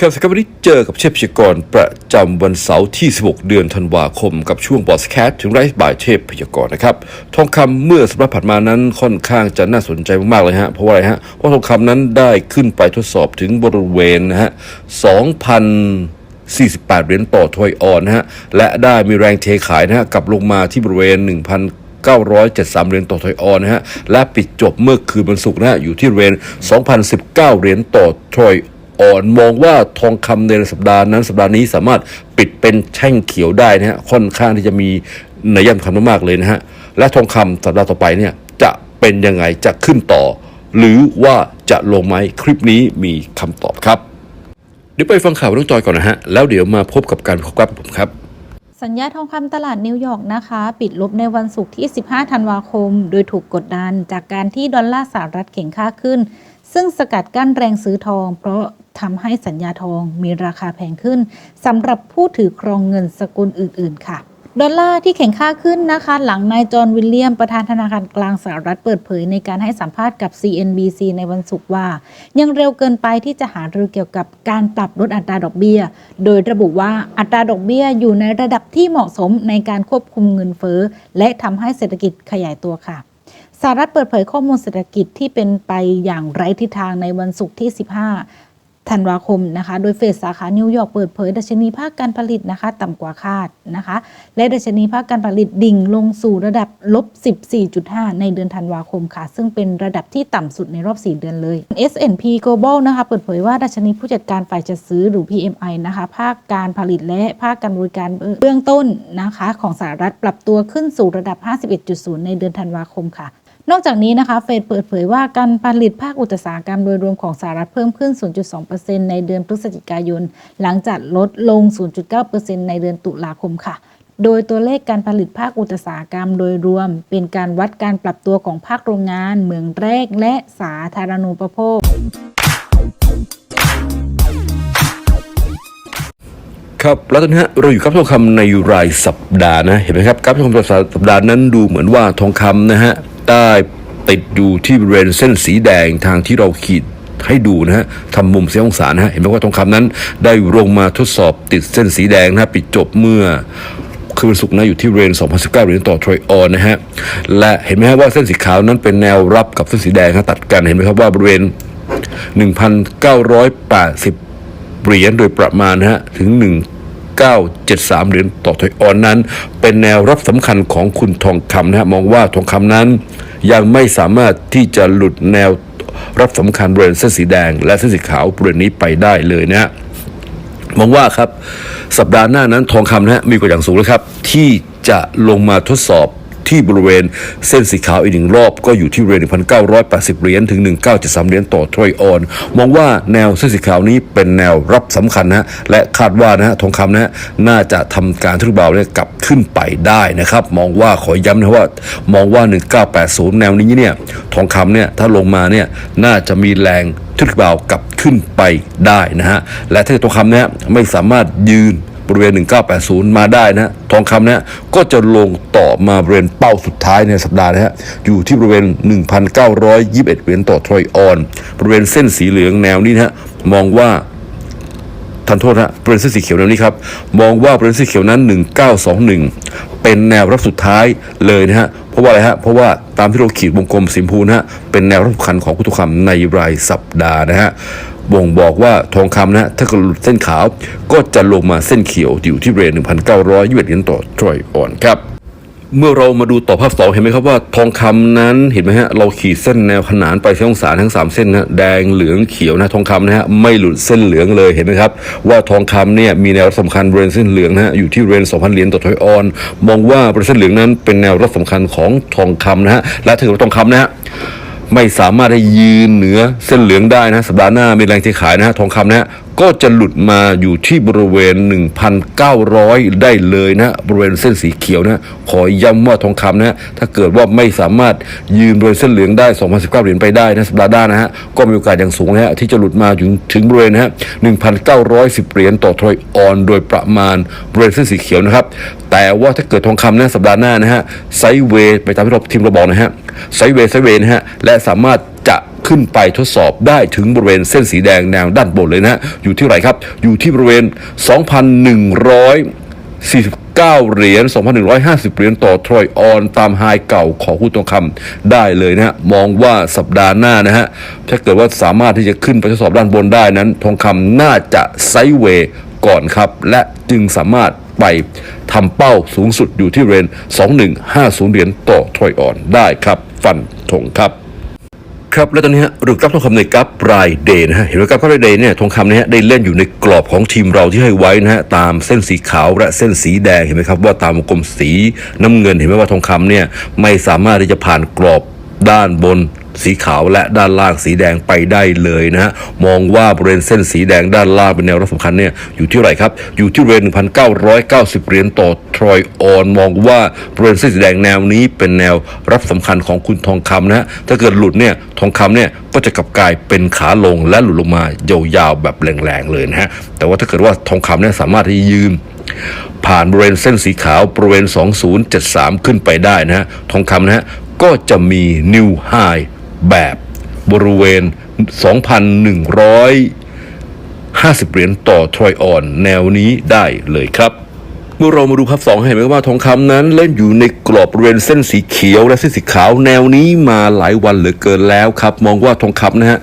ครับสครับนี้เจอกับเชฟพยากรณ์ประจำวันเสาร์ที่ 16 เดือนธันวาคม กับช่วงบอสแคทถึงไรส์บ่ายเทพพยากรณ์นะครับทองคำเมื่อสัปดาห์ผ่านมานั้นค่อนข้างจะน่าสนใจมากๆเลยฮะเพราะว่าอะไรฮะเพราะทองคำนั้นได้ขึ้นไปทดสอบถึงบริเวณนะฮะ 2,000 48 เหรียญต่อถอยออนนะฮะและได้มีแรงเทขายนะฮะกลับลงมาที่บริเวณ 1,000 973 เหรียญต่อถอยออนนะฮะ และปิดจบเมื่อคืนวันศุกร์นะฮะ อยู่ที่บริเวณ2,019 เหรียญต่อถอย อ่อนมองว่าทองคำในสัปดาห์นั้นสัปดาห์นี้สามารถปิดเป็นแท่งเขียวได้นะฮะค่อนข้างที่จะมีนัยสำคัญมากๆเลยนะฮะและทองคำสัปดาห์ต่อไปเนี่ยจะเป็นยังไงจะขึ้นต่อ หรือว่าจะลงไหมคลิปนี้มีคำตอบครับ เดี๋ยวไปฟังข่าวน้องจอยก่อนนะฮะแล้วเดี๋ยวมาพบกับการขอกลับผมครับสัญญาทองคำตลาดนิวยอร์กนะคะ ปิดลบในวันศุกร์ที่ 15 ธันวาคม โดยถูกกดดันจากการที่ดอลลาร์สหรัฐแข็งค่าขึ้น ซึ่งสกัดกั้นแรงซื้อทอง เพราะ ทำให้สัญญาทองมีราคาแพงขึ้นสำหรับผู้ถือครองเงินสกุลอื่น ๆ ค่ะดอลลาร์ที่แข็งค่าขึ้นนะคะ หลังนายจอห์นวิลเลียมประธานธนาคารกลางสหรัฐเปิดเผยในการให้สัมภาษณ์กับ CNBC ในวันศุกร์ว่า ยังเร็วเกินไปที่จะหารือเกี่ยวกับการปรับลดอัตราดอกเบี้ย โดยระบุว่าอัตราดอกเบี้ยอยู่ในระดับที่เหมาะสมในการควบคุมเงินเฟ้อ และทำให้เศรษฐกิจขยายตัวค่ะสหรัฐเปิดเผยข้อมูลเศรษฐกิจที่เป็นไปอย่างไร้ทิศทางในวันศุกร์ที่ 15 ธันวาคมนะคะ โดยเฟดสาขานิวยอร์กเปิดเผยดัชนีภาคการผลิตนะคะ ต่ำกว่าคาดนะคะ และดัชนีภาคการผลิตดิ่งลงสู่ระดับลบ 14.5 ในเดือนธันวาคมค่ะ ซึ่งเป็นระดับที่ต่ำสุดในรอบ 4 เดือนเลย S&P Global นะคะ เปิดเผยว่าดัชนีผู้จัดการฝ่ายจัดซื้อหรือ PMI นะคะ ภาคการผลิตและภาคการบริการเบื้องต้นนะคะ ของสหรัฐปรับตัวขึ้นสู่ระดับ 51.0 ในเดือนธันวาคมค่ะ นอกจากนี้นะคะเฟดเปิดเผยว่าการผลิตภาคอุตสาหกรรมโดยรวมของสหรัฐเพิ่มขึ้น 0.2%ในเดือนพฤศจิกายน หลังจากลดลง 0.9%ในเดือนตุลาคมค่ะโดยตัวเลขการผลิตภาคอุตสาหกรรมโดยรวม เป็นการวัดการปรับตัวของภาคโรงงาน เมืองแรกและสาธารณูปโภค ครับแล้วตอนนี้เราอยู่กับทองคำในรายสัปดาห์นะ เห็นไหมครับกราฟทองคำสัปดาห์นั้นดูเหมือนว่าทองคำนะฮะ ได้ติดอยู่ที่บริเวณเส้นสีแดงทางที่เราขีดให้ดูนะฮะทำมุมเสียองศานะฮะเห็นไหมว่าทองคำนั้น ได้ลงมาทดสอบติดเส้นสีแดงนะฮะปิดจบเมื่อคืนศุกร์นะอยู่ที่เรน 2019เหรียญต่อทรอยออนนะฮะ และเห็นไหมฮะว่าเส้นสีขาวนั้นเป็นแนวรับกับเส้นสีแดงฮะตัดกันเห็นไหมครับว่าบริเวณ 1,980 เหรียญโดยประมาณนะฮะถึง 1973 เหรียญต่อถอยออนนั้น เป็นแนวรับสำคัญของคุณทองคำนะฮะมองว่าทองคำนั้น ยังไม่สามารถที่จะหลุดแนวรับสำคัญบริเวณเส้นสีแดง และเส้นสีขาวบริเวณนี้ไปได้เลยนะฮะมองว่าครับ สัปดาห์หน้านั้นทองคำนะฮะมีกว่าอย่างสูงเลยครับ ที่จะลงมาทดสอบ ที่บริเวณเส้นสีขาวอีกหนึ่งรอบก็อยู่ที่บริเวณ1,980 เหรียญถึง 1,973 เหรียญต่อทรอยออน มองว่าแนวเส้นสีขาวนี้เป็นแนวรับสำคัญนะและคาดว่านะฮะทองคำนะฮะน่าจะทำการทุกเบาเนี่ยกลับขึ้นไปได้นะครับ มองว่าขอย้ำนะว่ามองว่า 1980 แนวนี้เนี่ยทองคำเนี่ยถ้าลงมาเนี่ยน่าจะมีแรงทุกเบากลับขึ้นไปได้นะฮะและถ้าทองคำเนี่ยไม่สามารถยืน บริเวณ 1980 มาได้นะทองคำเนี่ยก็จะลงต่อมาบริเวณเป้าสุดท้ายในสัปดาห์นะฮะอยู่ที่บริเวณ 1,921 เหรียญต่อทรอยออน บริเวณเส้นสีเหลืองแนวนี้นะฮะมองว่าทันโทษนะบริเวณเส้นสีเขียวแนวนี้ครับ มองว่าบริเวณเส้นสีเขียวนั้น 1921 เป็นแนวรับสุดท้ายเลยนะฮะเพราะว่าอะไรฮะเพราะว่าตามที่เราขีดวงกลมสีชมพูนะฮะเป็นแนวรับสำคัญของคุทองคำในรายสัปดาห์นะฮะ บ่งบอกว่าทองคำนะฮะถ้ากิดหลุดเส้นขาวก็จะลงมาเส้นเขียวอยู่ที่เรน1,921เหรียญต่อทรอยออนครับเมื่อเรามาดูต่อภาพสองเห็นไหมครับว่าทองคำนั้นเห็นไหมฮะเราขีดเส้นแนวขนานไปเส้องศาทั้ง 3 เส้นนะแดงเหลืองเขียวนะทองคำนะฮะไม่หลุดเส้นเหลืองเลยเห็นไหมครับว่าทองคำเนี่ยมีแนวรับสำคัญบริเวณเส้นเหลืองนะฮะอยู่ที่เรน2,000เหรียญต่อทอยออน มองว่าบริเวณเส้นเหลืองนั้นเป็นแนวรับสำคัญของทองคำนะฮะและถ้าเกิดว่าทองคำนะฮะ ไม่สามารถให้ยืนเหนือเส้นเหลืองได้นะ สัปดาห์หน้ามีแรงเทขายนะฮะทองคำนะฮะก็จะหลุดมาอยู่ที่บริเวณ 1,900 ได้เลยนะ บริเวณเส้นสีเขียวนะ ขอย้ำว่าทองคำนะถ้าเกิดว่าไม่สามารถยืนบริเวณเส้นเหลืองได้ 2019 เหรียญไปได้นะสัปดาห์หน้านะฮะ ก็มีโอกาสอย่างสูงนะฮะที่จะหลุดมาถึงถึงบริเวณนะฮะ 1,910 เหรียญต่อทรอยออนโดยประมาณบริเวณเส้นสีเขียวนะครับ แต่ว่าถ้าเกิดทองคำนะสัปดาห์หน้านะฮะไซเวย์ไปตามที่เราทีมเราบอกนะฮะ ไซเวย์ไซเวย์นะฮะและสามารถจะขึ้นไปทดสอบได้ถึงบริเวณเส้นสีแดงแนวด้านบนเลยนะฮะอยู่ที่ไหนครับ อยู่ที่บริเวณ 2,149 เหรียญ 2,150 เหรียญต่อทรอยออนตามไฮเก่าของหุ้นทองคำได้เลยนะฮะ มองว่าสัปดาห์หน้านะฮะ ถ้าเกิดว่าสามารถที่จะขึ้นไปทดสอบด้านบนได้นั้น ทองคำน่าจะไซด์เวย์ก่อนครับ และจึงสามารถ ไปทำเป้าสูงสุดอยู่ที่เรน 2150 เหรียญต่อทอยออนได้ครับ ฟันธงครับครับและตอนนี้ฮะหรือกราฟทองคำในกราฟรายเดย์นะฮะเห็นไหมกราฟรายเดย์เนี่ยทองคำเนี่ยได้เล่นอยู่ในกรอบของทีมเราที่ให้ไว้นะฮะตามเส้นสีขาวและเส้นสีแดงเห็นไหมครับว่าตามวงกลมสีน้ำเงินเห็นไหมว่าทองคำเนี่ยไม่สามารถที่จะผ่านกรอบ ด้านบนสีขาวและด้านล่างสีแดงไปได้เลยนะฮะมองว่าบริเวณเส้นสีแดงด้านล่างเป็นแนวรับสำคัญเนี่ยอยู่ที่ไรครับ อยู่ที่บริเวณ1,990 เหรียญต่อทรอยออน มองว่าบริเวณเส้นสีแดงแนวนี้เป็นแนวรับสำคัญของคุณทองคำนะฮะถ้าเกิดหลุดเนี่ยทองคำเนี่ยก็จะกลับกลายเป็นขาลงและหลุดลงมายาวๆแบบแรงๆเลยนะฮะแต่ว่าถ้าเกิดว่าทองคำเนี่ยสามารถที่ยืนผ่านบริเวณเส้นสีขาวบริเวณ 2073 ขึ้นไปได้นะฮะทองคำนะฮะก็จะมี new high แบบบริเวณ 2,150 เหรียญต่อทรอยออนแนวนี้ได้เลยครับ เมื่อเรามาดูภาพสองเห็นไหมว่าทองคำนั้นเล่นอยู่ในกรอบบริเวณเส้นสีเขียวและเส้นสีขาวแนวนี้มาหลายวันเหลือเกินแล้วครับ มองว่าทองคำนะฮะ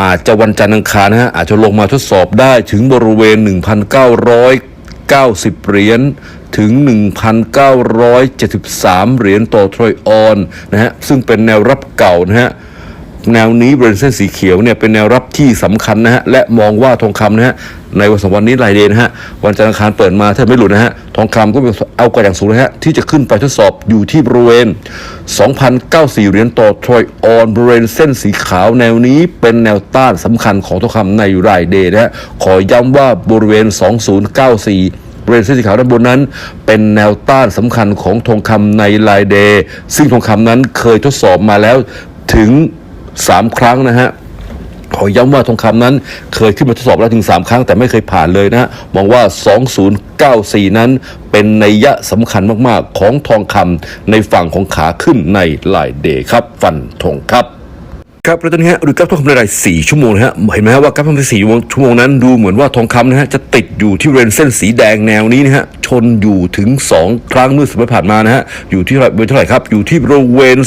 อาจจะวันจันทร์อังคารนะฮะอาจจะลงมาทดสอบได้ถึงบริเวณ 1,990 เหรียญ ถึง 1,973 เหรียญต่อทรอยออนนะฮะซึ่งเป็นแนวรับเก่านะฮะแนวนี้บริเวณเส้นสีเขียวเนี่ยเป็นแนวรับที่สำคัญนะฮะและมองว่าทองคำนะฮะในวันสองวันนี้รายเดย์นะฮะวันจันทร์อังคารเปิดมาถ้าไม่หลุดนะฮะทองคำก็เป็นเอากระอย่างสูงนะฮะที่จะขึ้นไปทดสอบอยู่ที่บริเวณ 2,094 เหรียญต่อทรอยออนบริเวณเส้นสีขาวแนวนี้เป็นแนวต้านสำคัญของทองคำในรายเดย์นะฮะขอย้ำว่าบริเวณ 2094 บริเส้นสีขาวด้านบนนั้น เป็นแนวต้านสำคัญของทองคำในลายเดย์ซึ่งทองคำนั้นเคยทดสอบมาแล้วถึง 3 ครั้งนะฮะขอย้ำว่าทองคำนั้นเคยขึ้นมาทดสอบแล้วถึง 3 ครั้งแต่ไม่เคยผ่านเลยนะฮะมองว่า 2094 นั้นเป็นนัยยะสำคัญมาก ๆ ของทองคำในฝั่งของขาขึ้นในลายเดย์ครับ ฟันธงครับ ครับแล้วตอนนี้ฮะดูกราฟทองคำในรายสี่ชั่วโมงนะฮะเห็นไหมฮะว่ากราฟทองคำในสี่ชั่วโมงนั้นดูเหมือนว่าทองคำนะฮะจะติดอยู่ที่เรนเส้นสีแดงแนวนี้นะฮะชนอยู่ถึง 2 ครั้งเมื่อสัปดาห์ผ่านมานะฮะอยู่ที่ริเวณเท่าไหร่ครับอยู่ที่บริเวณ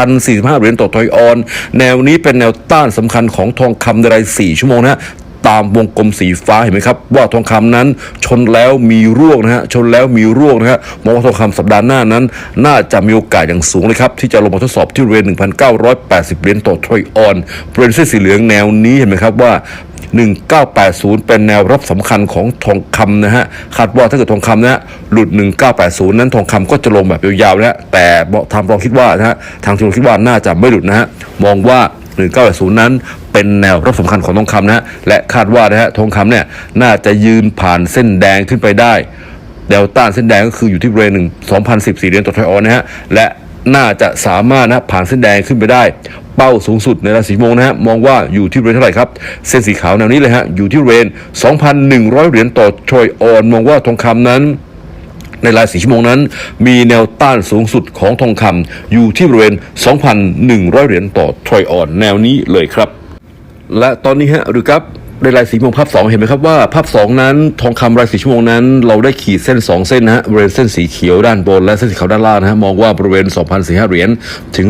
2,045เหรียญต่อทอยออน แนวนี้เป็นแนวต้านสำคัญของทองคำในรายสี่ชั่วโมงนะฮะ ตามวงกลมสีฟ้าเห็นไหมครับว่าทองคำนั้นชนแล้วมีร่วงนะฮะชนแล้วมีร่วงนะฮะมองว่าทองคำสัปดาห์หน้านั้น น่าจะมีโอกาสอย่างสูงเลยครับที่จะลงมาทดสอบที่บริเวณ1,980เหรียญต่อทรอยออนบริเวณเส้นสีเหลืองแนวนี้เห็นไหมครับว่า1980 เป็นแนวรับสำคัญของทองคำนะฮะคาดว่าถ้าเกิดทองคำนะฮะหลุด 1980 นั้นทองคำก็จะลงแบบยาวๆนะฮะแต่ทางเราคิดว่านะฮะทางทีมคิดว่าน่าจะไม่หลุดนะฮะมองว่า 1980 นั้น เป็นแนวรับสำคัญของทองคำนะฮะและคาดว่านะฮะทองคำเนี่ยน่าจะยืนผ่านเส้นแดงขึ้นไปได้แนวต้านเส้นแดงก็คืออยู่ที่บริเวณหนึ่ง2,014เหรียญต่อทอยออนนะฮะและน่าจะสามารถนะผ่านเส้นแดงขึ้นไปได้ เป้าสูงสุดในราศีมงนะฮะมองว่าอยู่ที่บริเวณเท่าไหร่ครับ เส้นสีขาวแนวนี้เลยฮะอยู่ที่บริเวณ2,100 เหรียญต่อทอยออน มองว่าทองคำนั้น ในรายสีชั่วโมงนั้น มีแนวต้านสูงสุดของทองคำอยู่ที่บริเวณ 2,100 เหรียญต่อทรอยออนแนวนี้เลยครับ และตอนนี้ฮะหรือครับ ในรายสีชั่วโมงภาพ2เห็นไหมครับว่าภาพ 2 นั้นทองคำรายสีชั่วโมงนั้น เราได้ขีดเส้น 2 เส้นนะฮะบริเวณเส้นสีเขียวด้านบนและเส้นสีขาวด้านล่างนะฮะมองว่าบริเวณ2,400เหรียญถึง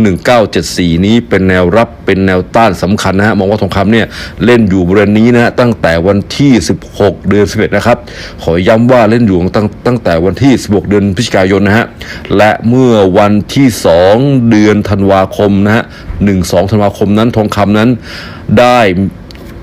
1974 นี้เป็นแนวรับเป็นแนวต้านสำคัญนะฮะมองว่าทองคำเนี่ยเล่นอยู่บริเวณนี้นะฮะตั้งแต่วันที่ 16 เดือน 11 นะครับ ขอย้ำว่าเล่นอยู่ตั้งตั้งแต่วันที่ 16 เดือนพฤศจิกายนนะฮะและเมื่อวันที่ 2 เดือนธันวาคมนะฮะ1-2ธันวาคมนั้นทองคำนั้นได้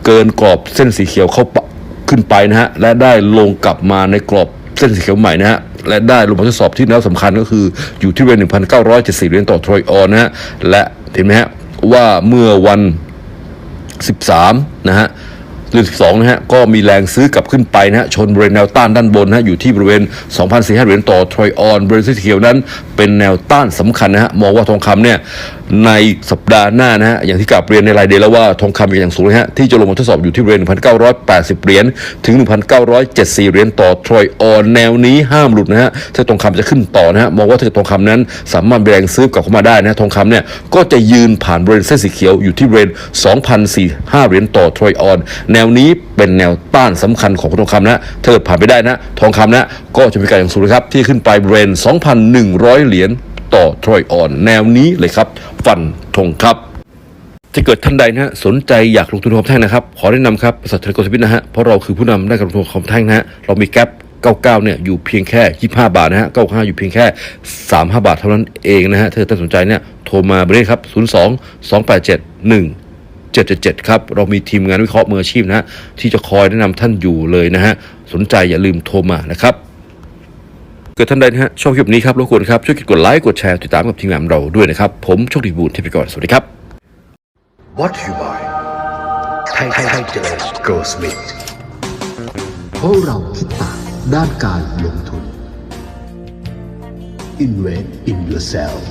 เกินกรอบเส้นสีเขียวเข้าปะขึ้นไปนะฮะและได้ลงกลับมาในกรอบเส้นสีเขียวใหม่นะฮะและได้ลงมาทดสอบที่แนวสำคัญก็คืออยู่ที่บริเวณ1,970เหรียญต่อทรอยออนนะฮะและเห็นไหมฮะว่าเมื่อวัน 13 นะฮะเดือ12นะฮะก็มีแรงซื้อกลับขึ้นไปนะฮะชนบริเวณแนวต้านด้านบนนะฮะอยู่ที่บริเวณ 2,400เหรียญต่อทรอยออนบริเวณสีเขียวนั้นเป็นแนวต้านสำคัญนะฮะมองว่าทองคำเนี่ย ในสัปดาห์หน้านะฮะอย่างที่กลับเรียนในรายเดือนแล้วว่าทองคำอย่างสูงนะฮะที่จะลงมาทดสอบอยู่ที่บริเวณ1,980 เหรียญถึง 1,974 เหรียญต่อทรอยออนแนวนี้ห้ามหลุดนะฮะถ้าทองคำจะขึ้นต่อนะฮะมองว่าถ้าทองคำนั้นสามารถแรงซื้อกลับเข้ามาได้นะทองคำเนี่ยก็จะยืนผ่านบริเวณเส้นสีเขียวอยู่ที่บริเวณ2,045 เหรียญต่อทรอยออนแนวนี้เป็นแนวต้านสำคัญของทองคำนะถ้าเกิดผ่านไปได้นะ ทองคำนะก็จะมีการอย่างสูงนะครับที่ขึ้นไปบริเวณ2,100 เหรียญ ต่อทรอยออนแนวนี้เลยครับ ฟันธงครับถ้าเกิดท่านใดนะฮะสนใจอยากลงทุนทองแท่งนะครับ ขอแนะนำครับบริษัทเทเลคอมสวิตนะฮะเพราะเราคือผู้นำด้านการลงทุนทองแท่งนะฮะเรามีแกล99เนี่ยอยู่เพียงแค่ 25 บาทนะฮะ95 อยู่เพียงแค่ 35 บาทเท่านั้นเองนะฮะถ้าท่านสนใจเนี่ยโทรมาเบอร์นี้ครับ 02 287 1777 ครับ เรามีทีมงานวิเคราะห์มืออาชีพนะฮะที่จะคอยแนะนำท่านอยู่เลยนะฮะสนใจอย่าลืมโทรมานะครับ เกิดท่านใดนะฮะชอบคลิปนี้ครับรบกวนครับช่วยกดไลค์กดแชร์ติดตามกับทีมงานเราด้วยนะครับ ผมโชคดีบูลเทพกรสวัสดีครับ What you buy ไทยไทยไทยเจริญ Go Smith เพราะเราคิดต่างด้านการลงทุน Invest in yourself